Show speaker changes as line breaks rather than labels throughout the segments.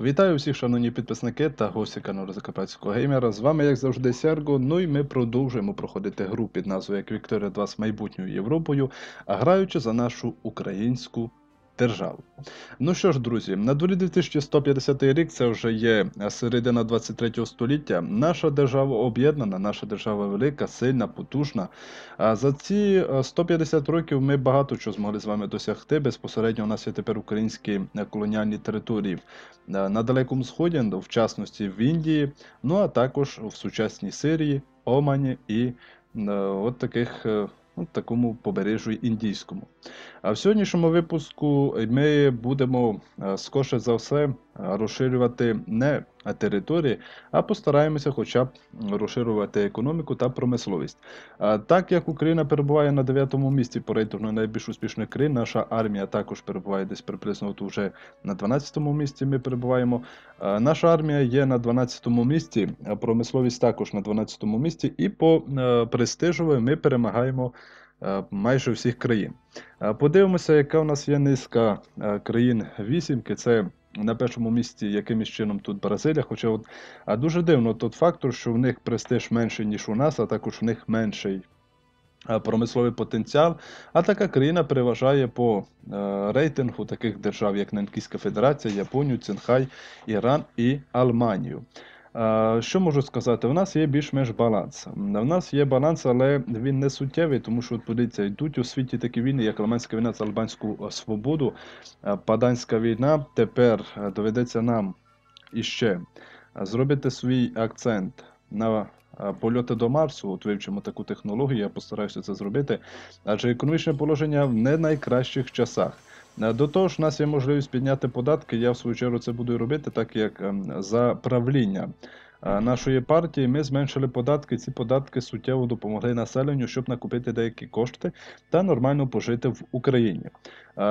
Вітаю всіх, шановні підписники та гості каналу Закарпатського геймера. З вами, як завжди, Серго. Ну і ми продовжуємо проходити гру під назвою як Вікторія 2 з майбутньою Європою, граючи за нашу українську державу. Ну що ж, друзі, на дворі 2150 рік це вже є середина 23 століття. Наша держава об'єднана, наша держава велика, сильна, потужна. За ці е, 150 років ми багато чого змогли з вами досягти. Безпосередньо у нас є тепер українські е, колоніальні території е, на Далекому Сході, в частності в Індії, ну а також в сучасній Сирії, Омані і е, от таких. е, такому побережжю індійському. А в сьогоднішньому випуску ми будемо е, скорше за все е, розширювати не території, а постараємося хоча б розширювати економіку та промисловість. А Так як Україна перебуває на 9-му місці по рейтингу найбільш успішних країн, наша армія також перебуває десь приблизно от уже на 12-му місці. Ми перебуваємо. А Наша армія є на 12-му місці, промисловість також на 12-му місці, і по е, престижу ми перемагаємо е, майже всіх країн. Е, Подивимося, яка у нас є низка е, країн вісімки. Це на першому місці якимось чином тут Бразилія. Хоча от, а дуже дивно тот фактор, що в них престиж менший, ніж у нас, а також в них менший е, промисловий потенціал. А така країна переважає по е, рейтингу таких держав, як Нанкійська Федерація, Японію, Цинхай, Іран і Алманію. Що можу сказати? У нас є більш-менш баланс. У нас є баланс, але він не суттєвий, тому що подивіться, йдуть у світі такі війни, як Албанська війна за Албанську е, свободу, е, Паданська війна. Тепер е, доведеться нам іще зробити свій акцент на польоти до Марсу. От вивчимо таку технологію, я постараюся це зробити. Адже економічне положення в не найкращих часах. Е, До того ж, у нас є можливість підняти податки. Я в свою чергу це буду робити, так як ем, за правління нашої партії ми зменшили податки. Ці податки суттєво допомогли населенню, щоб накупити деякі кошти та нормально пожити в Україні.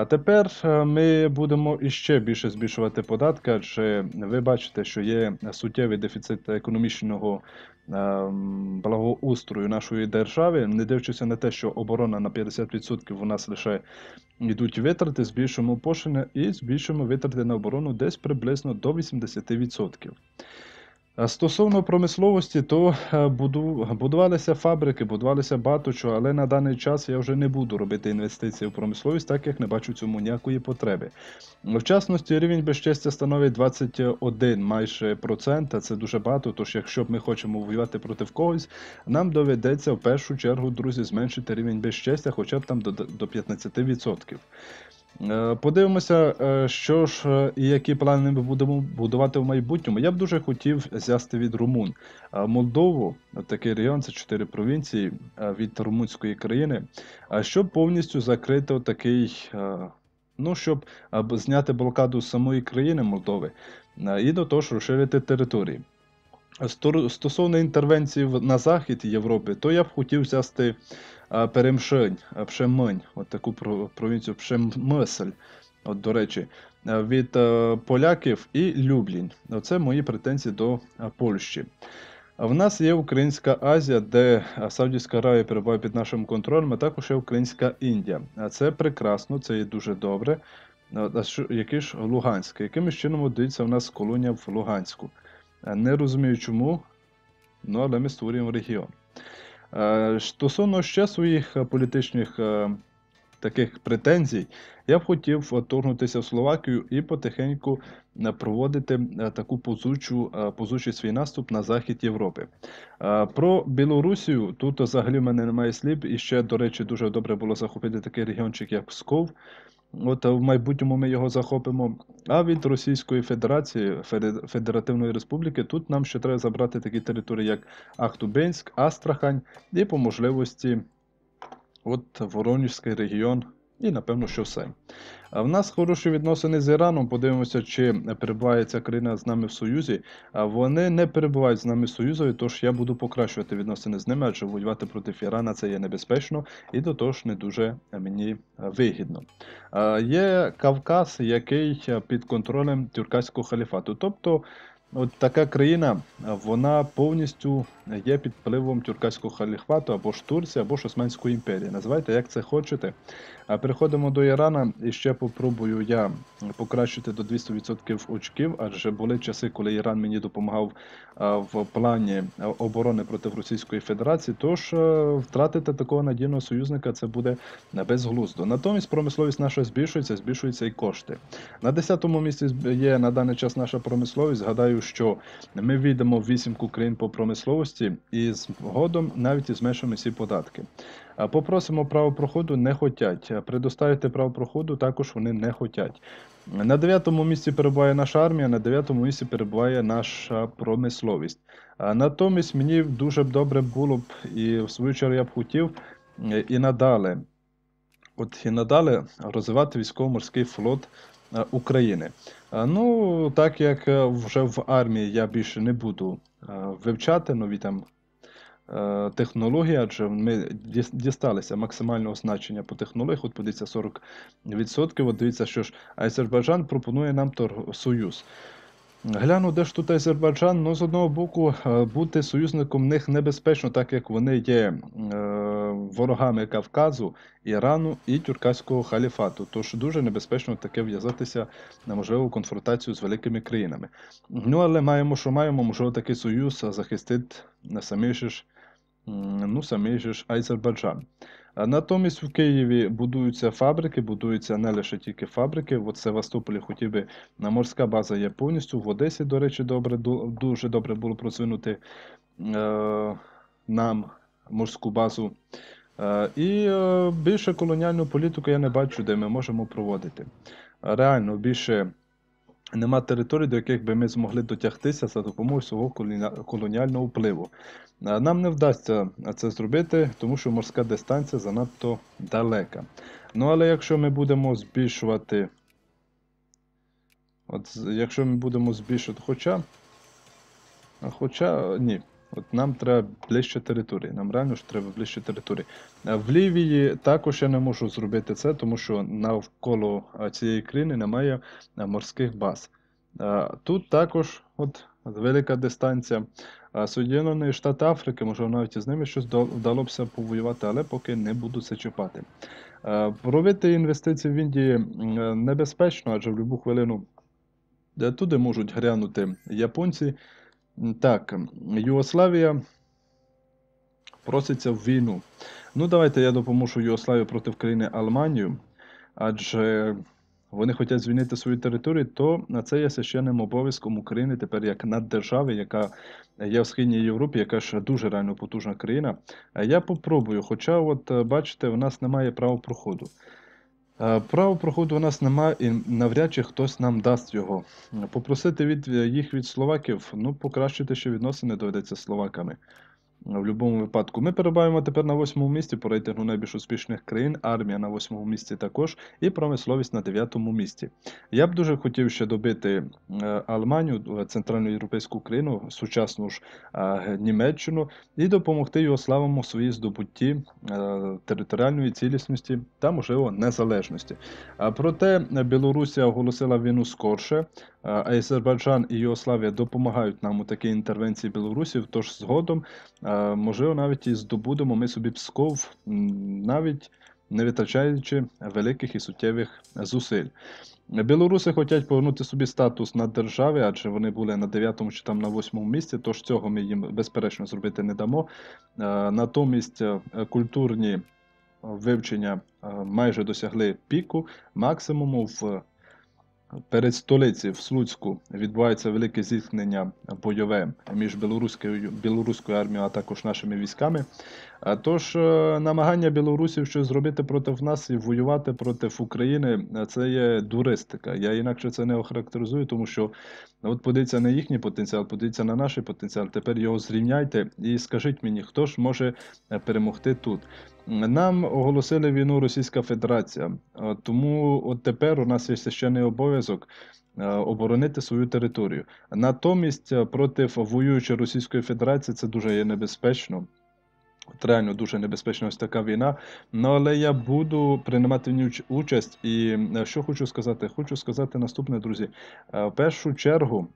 Тепер е, ми будемо іще більше збільшувати податки, адже ви бачите, що є суттєвий дефіцит економічного ем, благоустрою нашої держави, не дивлячись на те, що оборона на 50% у нас лише йдуть витрати, збільшуємо пошлини і збільшуємо витрати на оборону десь приблизно до 80%. Стосовно промисловості, то е, буду- будувалися фабрики, будувалися багато чого, але на даний час я вже не буду робити інвестиції в промисловість, так як не бачу цьому ніякої потреби. В частності, рівень безчестя становить 21 майже процент, це дуже багато. Тож, якщо б ми хочемо воювати проти когось, нам доведеться в першу чергу, друзі, зменшити рівень безчестя, хоча б там до 15%. Е, Подивимося, е, що ж е, і які плани ми будемо будувати в майбутньому. Я б дуже хотів зясти від румун. Молдову, такий регіон, це чотири провінції від румунської країни, щоб повністю закрити такий, ну, щоб зняти блокаду самої країни Молдови і до того ж розширити території. Стосовно інтервенції на захід Європи, то я б хотів взяти Перемшень, Пшемень, от таку провінцію Пшеммисль, от, до речі, від поляків і Люблін. Оце мої претензії до Польщі. В нас є Українська Азія, де Саудівська Аравія перебуває під нашим контролем, а також є Українська Індія. Це прекрасно, це є дуже добре. Який ж Луганськ? Якимось чином дивіться, у нас колонія в Луганську. Не розумію чому, ну але ми створюємо регіон. Е, Стосовно ще своїх е, політичних е, таких претензій, я б хотів вторгнутися в Словакію і потихеньку проводити таку позучу, позучий свій наступ на захід Європи. Про Білорусію тут взагалі в мене немає слів, і ще, до речі, дуже добре було захопити такий регіончик, як Псков. От в майбутньому ми його захопимо. А від Російської Федерації, Федеративної Республіки, тут нам ще треба забрати такі території, як Ахтубинськ, Астрахань і по можливості от Воронежський регіон, і напевно, що все. А в нас хороші відносини з Іраном. Подивимося, чи перебуває ця країна з нами в Союзі. А вони не перебувають з нами в Союзі, тож я буду покращувати відносини з ними, адже воювати проти Ірана це є небезпечно і до того ж не дуже мені вигідно. А, Є Кавказ, який під контролем тюркського халіфату. Тобто от така країна, вона повністю є під впливом тюркського халіфату або ж Турції, або ж Османської імперії. Називайте, як це хочете. А переходимо до Ірана і ще попробую я покращити до 200% очків, адже були часи, коли Іран мені допомагав в плані оборони проти Російської Федерації. Тож втратити такого надійного союзника це буде безглуздо. Натомість промисловість наша збільшується, збільшуються і кошти. На 10-му місці є на даний час наша промисловість. Згадаю, що ми війдемо в вісімку країн по промисловості і згодом навіть і зменшимо всі податки. Попросимо право проходу не хотять. Предоставити право проходу також вони не хотять. На дев'ятому місці перебуває наша армія, на дев'ятому місці перебуває наша промисловість. Натомість мені дуже б добре було б, і в свою чергу я б хотів е, і надалі, от і надалі розвивати військово-морський флот України. Ну, так як е, вже в армії я більше не буду вивчати нові там Е, технології, адже ми дісталися максимального значення по технологіях, от подивіться 40%. От дивіться, що ж Азербайджан пропонує нам союз. Гляну, де ж тут Азербайджан, ну з одного боку, е, бути союзником них небезпечно, так як вони є е, ворогами Кавказу, Ірану і Тюркаського халіфату. Тож дуже небезпечно таке в'язатися на можливу конфронтацію з великими країнами. Ну але маємо, що маємо, можливо, такий союз захистить на самі ж ну, самий ж Азербайджан. Натомість в Києві будуються фабрики, будуються не лише тільки фабрики. В Севастополі хотів би морська база є повністю. В Одесі, до речі, добре, дуже добре було просунути е, нам морську базу. Е, і е, більше колоніальну політику я не бачу, де ми можемо проводити. Реально більше нема територій, до яких би ми змогли дотягтися за допомогою свого колоніального впливу. Нам не вдасться це зробити, тому що морська дистанція занадто далека. Ну, але якщо ми будемо збільшувати, от якщо ми будемо збільшувати, хоча, хоча ні, от нам треба ближче території. Нам реально ж треба ближче території. В Лівії також я не можу зробити це, тому що навколо цієї країни немає морських баз. Тут також от велика дистанція. Соєднані Штати Африки, може навіть із ними щось вдалося повоювати, але поки не буду це чіпати. Робити інвестиції в Індії небезпечно, адже в будь-яку хвилину туди можуть грянути японці. Так, Югославія проситься в війну. Ну, давайте я допоможу Югославії проти країни Алманію, адже вони хочуть звільнити свою територію, то на це є священним обов'язком України тепер як наддержави, яка є в Східній Європі, яка ж дуже реально потужна країна. Я попробую, хоча, от бачите, у нас немає права проходу. Право проходу у нас немає і навряд чи хтось нам дасть його. Попросити від їх від словаків, ну покращити ще відносини доведеться словаками. В будь-якому випадку. Ми перебуваємо тепер на восьмому місці по рейтингу найбільш успішних країн, армія на восьмому місці також, і промисловість на дев'ятому місці. Я б дуже хотів ще добити е, Алманію, центральну європейську країну, сучасну ж Німеччину, і допомогти його славому своїй здобутті е, територіальної цілісності та, можливо, незалежності. Проте Білорусія оголосила війну скорше. Азербайджан і Югославія допомагають нам у такій інтервенції білорусів, тож згодом, можливо, навіть і здобудемо ми собі Псков, навіть не витрачаючи великих і суттєвих зусиль. Білоруси хочуть повернути собі статус на державі, адже вони були на 9 чи там на 8 місці, тож цього ми їм безперечно зробити не дамо. Натомість культурні вивчення майже досягли піку максимуму в Перед столиці в Слуцьку відбувається велике зіткнення бойове між білоруською білоруською армією, а також нашими військами. Тож е, намагання білорусів щось зробити проти нас і воювати проти України це є дуристика. Я інакше це не охарактеризую, тому що от подивіться на їхній потенціал, подивіться на наш потенціал. Тепер його зрівняйте і скажіть мені, хто ж може е, перемогти тут. Нам оголосили війну Російська Федерація, тому от тепер у нас є священний обов'язок оборонити свою територію. Натомість проти воюючої Російської Федерації це дуже є небезпечно. От реально дуже небезпечна ось така війна. Ну але я буду приймати в ній участь. І що хочу сказати? Хочу сказати наступне, друзі. В першу чергу.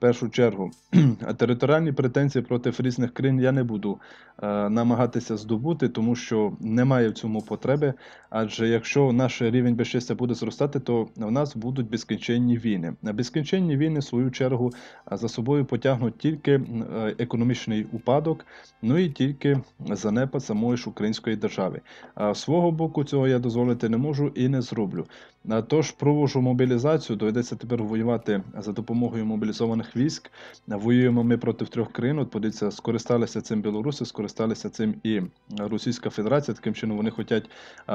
Першу чергу, територіальні претензії проти різних країн я не буду е, намагатися здобути, тому що немає в цьому потреби. Адже якщо наш рівень безчестя буде зростати, то в нас будуть безкінченні війни. А Безкінченні війни, в свою чергу, за собою потягнуть тільки е, економічний упадок, ну і тільки занепад самої ж української держави. А свого боку цього я дозволити не можу і не зроблю. Тож провожу мобілізацію, доведеться тепер воювати за допомогою мобілізованих військ. Воюємо ми проти трьох країн. От подивіться, скористалися цим білоруси, скористалися цим і Російська Федерація. Таким чином вони хочуть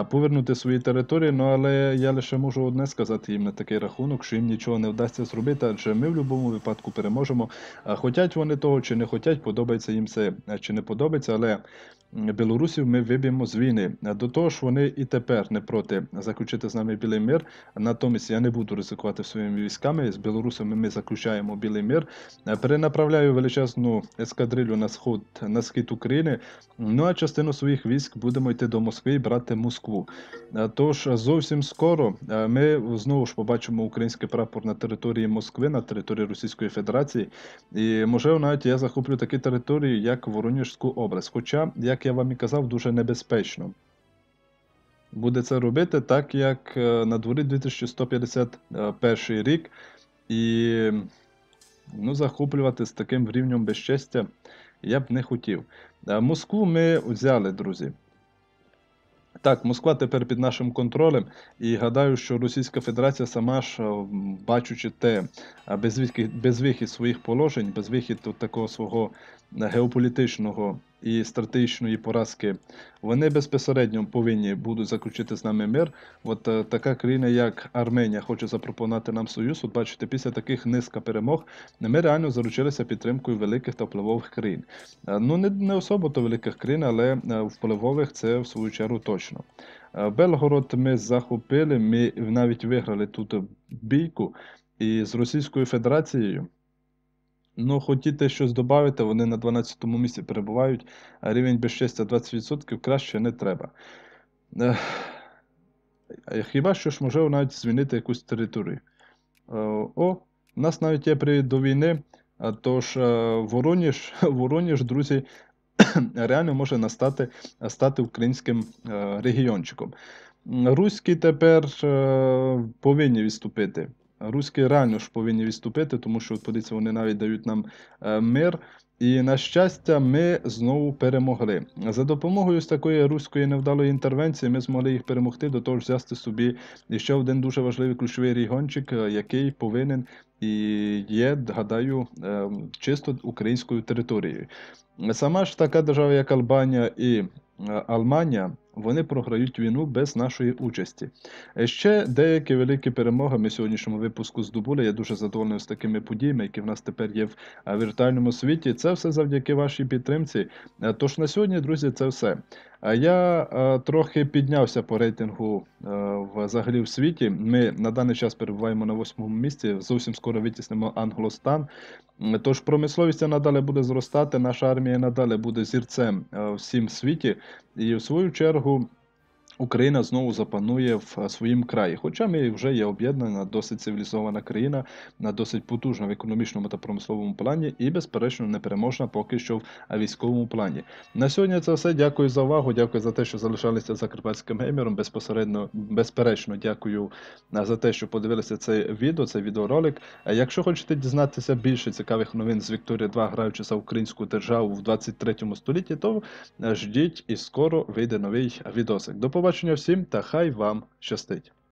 повернути свої території. Ну але я лише можу одне сказати їм на такий рахунок, що їм нічого не вдасться зробити, адже ми в будь-якому випадку переможемо. Хотять вони того чи не хотять, подобається їм це чи не подобається, але білорусів ми виб'ємо з війни. До того ж, вони і тепер не проти заключити з нами білий мир. Натомість я не буду ризикувати своїми військами. З білорусами ми заключаємо білий мир. Перенаправляю величезну ескадрилю на сход на схід України. Ну а частину своїх військ будемо йти до Москви і брати Москву. Тож зовсім скоро ми знову ж побачимо український прапор на території Москви, на території Російської Федерації. І можливо, навіть я захоплю такі території, як Воронежську область. Хоча, як я вам і казав, дуже небезпечно. Буде це робити так, як е, на дворі 2151 рік, і ну, захоплювати з таким рівнем безчестя я б не хотів. Е, Москву ми взяли, друзі. Так, Москва тепер під нашим контролем, і гадаю, що Російська Федерація сама ж, е, бачучи те безвихід, безвихід своїх положень, безвихід от такого свого геополітичного і стратегічної поразки, вони безпосередньо повинні будуть заключити з нами мир. От е, така країна, як Арменія, хоче запропонувати нам союз. От бачите, після таких низка перемог ми реально заручилися підтримкою великих та впливових країн. Е, Ну, не, не особо то великих країн, але е, впливових це в свою чергу точно. Е, Белгород ми захопили, ми навіть виграли тут бійку і з Російською Федерацією. Ну, хотіте щось додати, вони на 12-му місці перебувають, а рівень безчестя 20% краще не треба. Хіба що ж можливо навіть звільнити якусь територію. Е, О, у нас навіть є привід до війни, тож е, Вороніж, Вороніж, друзі, реально може настати, стати українським е, регіончиком. Руські тепер повинні відступити. Руські реально ж повинні відступити, тому що, от подивіться, вони навіть дають нам е, мир. І на щастя, ми знову перемогли. За допомогою ось такої руської невдалої інтервенції ми змогли їх перемогти, до того ж взяти собі ще один дуже важливий ключовий регіончик, е, який повинен і є, гадаю, е, чисто українською територією. Сама ж така держава, як Албанія і Алманія, вони програють війну без нашої участі. Е, Ще деякі великі перемоги ми сьогоднішньому випуску здобули. Я дуже задоволений з такими подіями, які в нас тепер є в е, віртуальному світі. Це все завдяки вашій підтримці. Е, Тож на сьогодні, друзі, це все. Я е, трохи піднявся по рейтингу е, взагалі в світі. Ми на даний час перебуваємо на восьмому місці. Зовсім скоро витіснемо Англостан. Тож промисловість надалі буде зростати, наша армія надалі буде зірцем е, всім світі. І в свою чергу Україна знову запанує в е, своїм краї. Хоча ми вже є об'єднана, досить цивілізована країна, на досить потужна в економічному та промисловому плані і, безперечно, непереможна поки що в е, військовому плані. На сьогодні це все. Дякую за увагу. Дякую за те, що залишалися за карпатським геймером. Безпосередньо, безперечно, дякую е, за те, що подивилися це відео, цей відеоролик. Якщо хочете дізнатися більше цікавих новин з Вікторія 2, граючи за українську державу в 23 столітті, то ждіть і скоро вийде новий відосик. До побачення всім та хай вам щастить!